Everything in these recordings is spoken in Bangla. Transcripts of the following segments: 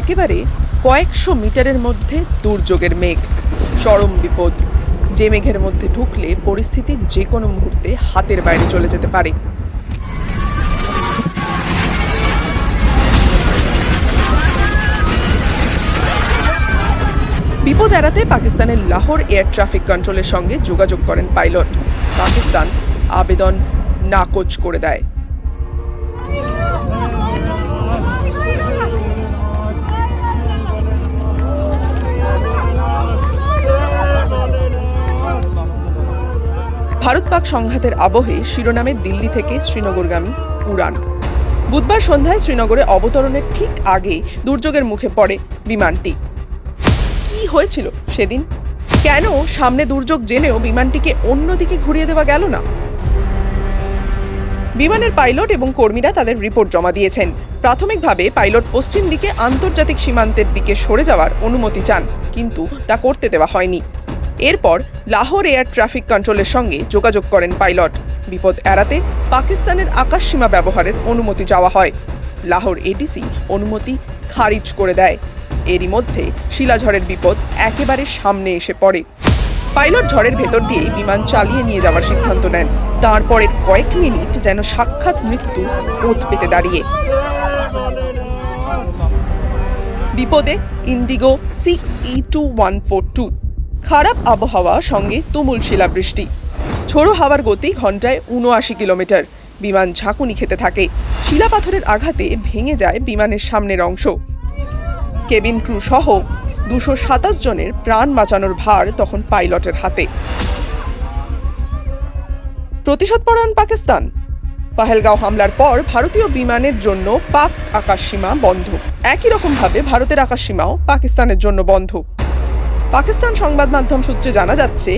একেবারে কয়েকশো মিটারের মধ্যে দুর্যোগের মেঘ। চরম বিপদ। যে মেঘের মধ্যে ঢুকলে পরিস্থিতি যে কোনো মুহূর্তে হাতের বাইরে চলে যেতে পারে। বিপদ এড়াতে পাকিস্তানের লাহোর এয়ার ট্রাফিক কন্ট্রোলের সঙ্গে যোগাযোগ করেন পাইলট। পাকিস্তান আবেদন নাকচ করে দেয়। ভারত পাক সংঘাতের আবহে শিরোনামে দিল্লি থেকে শ্রীনগরগামী উড়ান। বুধবার সন্ধ্যায় শ্রীনগরে অবতরণের ঠিক আগে দুর্যোগের মুখে পড়ে বিমানটি। কি হয়েছিল সেদিন? কেন সামনে দুর্যোগ জেনেও বিমানটিকে অন্যদিকে ঘুরিয়ে দেওয়া গেল না? বিমানের পাইলট এবং কর্মীরা তাদের রিপোর্ট জমা দিয়েছেন। প্রাথমিকভাবে পাইলট পশ্চিম দিকে আন্তর্জাতিক সীমান্তের দিকে সরে যাওয়ার অনুমতি চান, কিন্তু তা করতে দেওয়া হয়নি। এরপর লাহোর এয়ার ট্রাফিক কন্ট্রোলের সঙ্গে যোগাযোগ করেন পাইলট। বিপদ এড়াতে পাকিস্তানের আকাশসীমা ব্যবহারের অনুমতি চাওয়া হয়। লাহোর এডিসি অনুমতি খারিজ করে দেয়। এরই মধ্যে শিলাঝড়ের বিপদ একেবারে সামনে এসে পড়ে। পাইলট ঝড়ের ভেতর দিয়ে বিমান চালিয়ে নিয়ে যাওয়ার সিদ্ধান্ত নেন। তারপরের কয়েক মিনিট যেন সাক্ষাৎ মৃত্যু ওত পেতে দাঁড়িয়ে। বিপদে IndiGo six E two one four two খারাপ আবহাওয়া সঙ্গে তুমুল শিলাবৃষ্টি। ঝোড়ো হাওয়ার গতি ঘন্টায় উনআশি কিলোমিটার। বিমান ঝাঁকুনি খেতে থাকে। শিলাপাথরের আঘাতে ভেঙে যায় বিমানের সামনের অংশ। কেবিন ক্রু সহ দুশো সাতাশ জনের প্রাণ বাঁচানোর ভার তখন পাইলটের হাতে। প্রতিশোধপরায়ণ পাকিস্তান। পাহেলগাঁও হামলার পর ভারতীয় বিমানের জন্য পাক আকাশসীমা বন্ধ। একই রকমভাবে ভারতের আকাশসীমাও পাকিস্তানের জন্য বন্ধ। পাকিস্তান সংবাদ মাধ্যম সূত্রে জানা যাচ্ছে,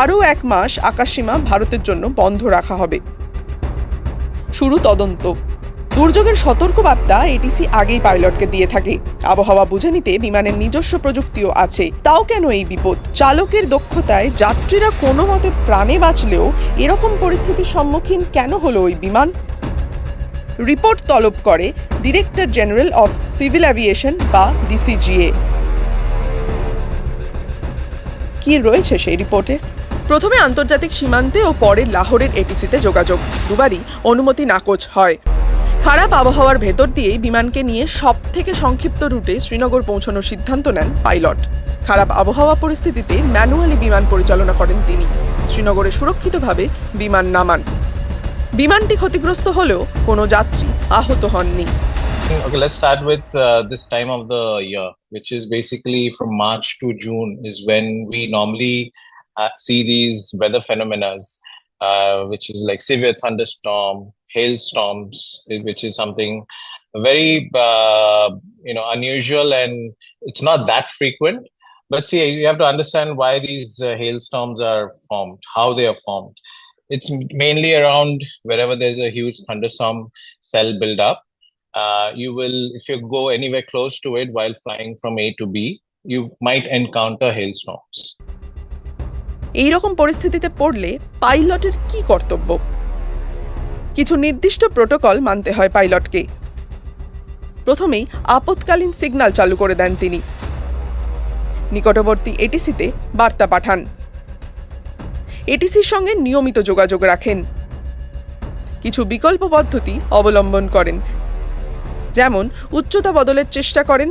আরও এক মাস আকাশসীমা ভারতের জন্য বন্ধ রাখা হবে। শুরু তদন্ত। দুর্যোগের সতর্কবার্তা এটিসি আগেই পাইলটকে দিয়ে থাকে। আবহাওয়া বুঝে নিতে বিমানের নিজস্ব প্রযুক্তিও আছে। তাও কেন এই বিপদ? চালকের দক্ষতায় যাত্রীরা কোনো মতে প্রাণে বাঁচলেও এরকম পরিস্থিতির সম্মুখীন কেন হলো ওই বিমান? রিপোর্ট তলব করে director general of civil aviation বা ডিসিজিএ কি রয়েছে সেই রিপোর্টে? প্রথমে আন্তর্জাতিক সীমান্তে ও পরে লাহোরের এটিসিতে যোগাযোগ। দুবারই অনুমতি নাকচ হয়। খারাপ আবহাওয়ার ভেতর দিয়েই বিমানকে নিয়ে সব থেকে সংক্ষিপ্ত রুটে শ্রীনগর পৌঁছানোর সিদ্ধান্ত নেন পাইলট। খারাপ আবহাওয়া পরিস্থিতিতে ম্যানুয়ালি বিমান পরিচালনা করেন তিনি। শ্রীনগরে সুরক্ষিতভাবে বিমান নামান। বিমানটি ক্ষতিগ্রস্ত হলেও কোনো যাত্রী আহত হননি। Okay, let's start with uh, this time of the year, which is basically from March to June, is when we normally uh, see these weather phenomena, uh, which is like severe thunderstorm, hailstorms, which is something very uh, you know unusual, and it's not that frequent. But see, you have to understand why these uh, hailstorms are formed, how they are formed. It's mainly around wherever there's a huge thunderstorm cell build up uh, you will if you go anywhere close to it while flying from a to b you might encounter hailstorms. এই রকম পরিস্থিতিতে পড়লে পাইলটের কি কর্তব্য? কিছু নির্দিষ্ট প্রোটোকল মানতে হয় পাইলটকে। প্রথমেই আপৎকালীন সিগন্যাল চালু করে দেন তিনি। নিকটবর্তী এটিসিতে বার্তা পাঠান। এটিসির সঙ্গে নিয়মিত যোগাযোগ রাখেন। কিছু বিকল্প পদ্ধতি অবলম্বন করেন। যেমন উচ্চতা বদলের চেষ্টা করেন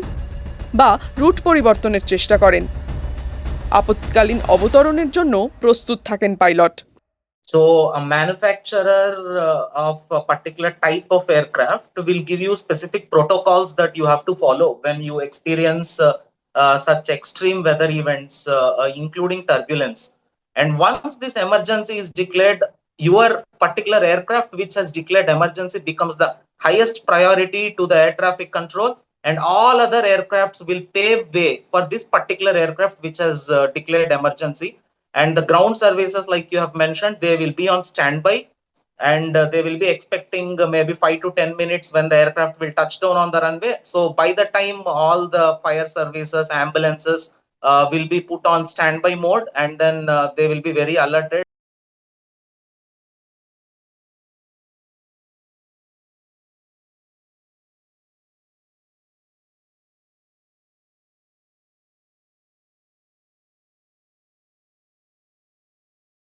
বা রুট পরিবর্তনের চেষ্টা করেন আপৎকালীন অবতরণের জন্য প্রস্তুত থাকেন pilot So a manufacturer uh, of a particular type of aircraft will give you specific protocols that you have to follow when you experience uh, uh, such extreme weather events, uh, uh, including turbulence. And once this emergency is declared, your particular aircraft which has declared emergency becomes the highest priority to the air traffic control and all other aircrafts will pave way for this particular aircraft which has uh, declared emergency. And the ground services like you have mentioned they will be on standby and uh, they will be expecting uh, maybe 5 to 10 minutes when the aircraft will touch down on the runway. So by the time all the fire services ambulances uh, will be put on standby mode and then uh, they will be very alerted